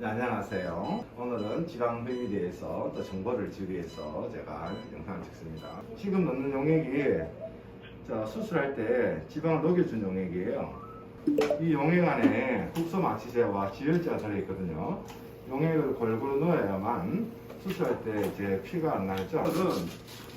네, 안녕하세요. 오늘은 지방 흡입에 대해서 또 정보를 주기 위해서 제가 영상을 찍습니다. 지금 넣는 용액이 자, 수술할 때 지방을 녹여준 용액이에요. 이 용액 안에 국소 마취제와 지혈제가 들어있거든요. 용액을 골고루 넣어야만 수술할 때 이제 피가 안 나죠. 오늘은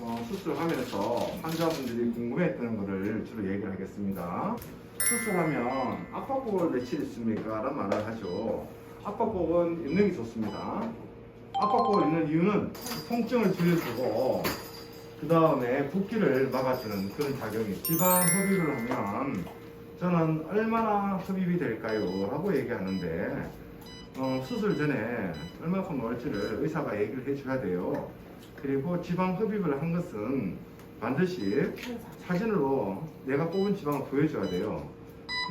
어, 수술하면서 환자분들이 궁금해했던 거를 주로 얘기를 하겠습니다. 수술하면 압박복을 며칠 있습니까? 라는 말을 하죠. 압박복은 있는 게 좋습니다. 압박복을 있는 이유는 통증을 줄여주고 그 다음에 붓기를 막아주는 그런 작용이 지방 흡입을 하면 저는 얼마나 흡입이 될까요? 라고 얘기하는데 어, 수술 전에 얼마큼 넣을지를 의사가 얘기를 해줘야 돼요. 그리고 지방 흡입을 한 것은 반드시 사진으로 내가 뽑은 지방을 보여줘야 돼요.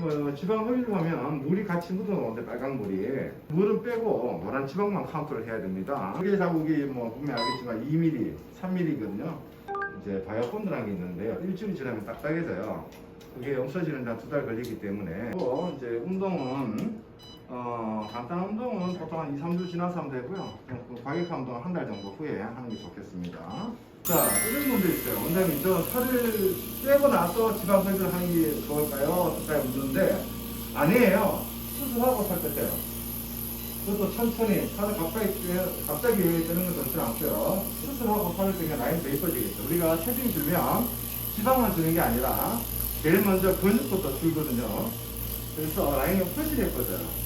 어, 지방 흡입을 하면 물이 같이 묻어나오는데 빨간 물이 물은 빼고 노란 지방만 카운트를 해야 됩니다. 무게 자국이 뭐 보면 알겠지만 2mm, 3mm거든요. 이제 바이오본드라는 게 있는데요. 일주일 지나면 딱딱해져요. 그게 없어지는 데두달 걸리기 때문에 또 이제 운동은 어, 간단한 운동은 보통 한 2, 3주 지나서 하면 되고요. 그 과격한 운동은 한 달 정도 후에 하는 게 좋겠습니다. 자, 이런 분도 있어요. 원장님, 저 살을 빼고 나서 지방 흡입을 하는 게 좋을까요? 어떨까요? 묻는데, 아니에요. 수술하고 살 빼세요. 그것도 천천히, 살을 갑자기, 빼- 갑자기 빼는 건 좋지 않고요. 수술하고 살을 빼면 라인 더 이뻐지겠죠. 우리가 체중이 줄면 지방만 주는 게 아니라, 제일 먼저 근육부터 줄거든요. 그래서 라인이 훨씬 예뻐져요.